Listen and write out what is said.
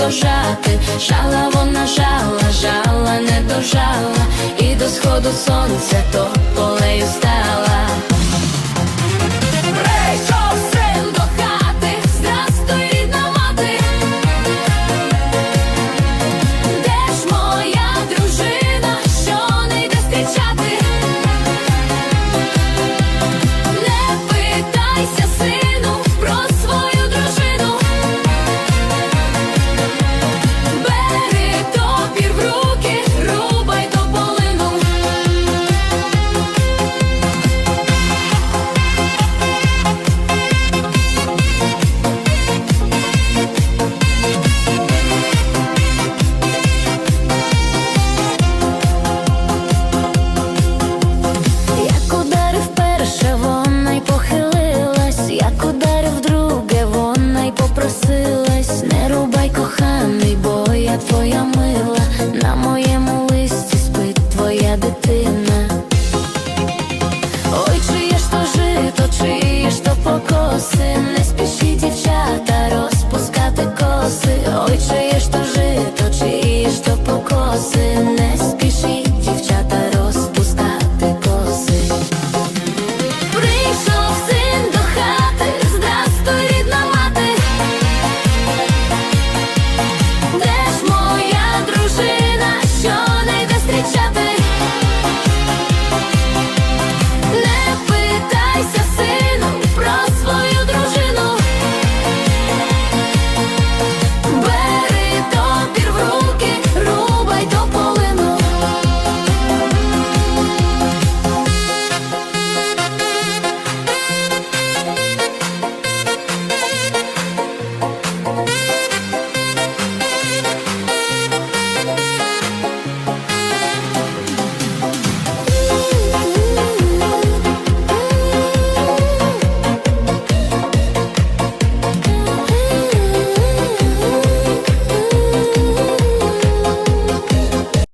Дожати, жала вона жала, жала не дожала, і до сходу сонця то полею стала.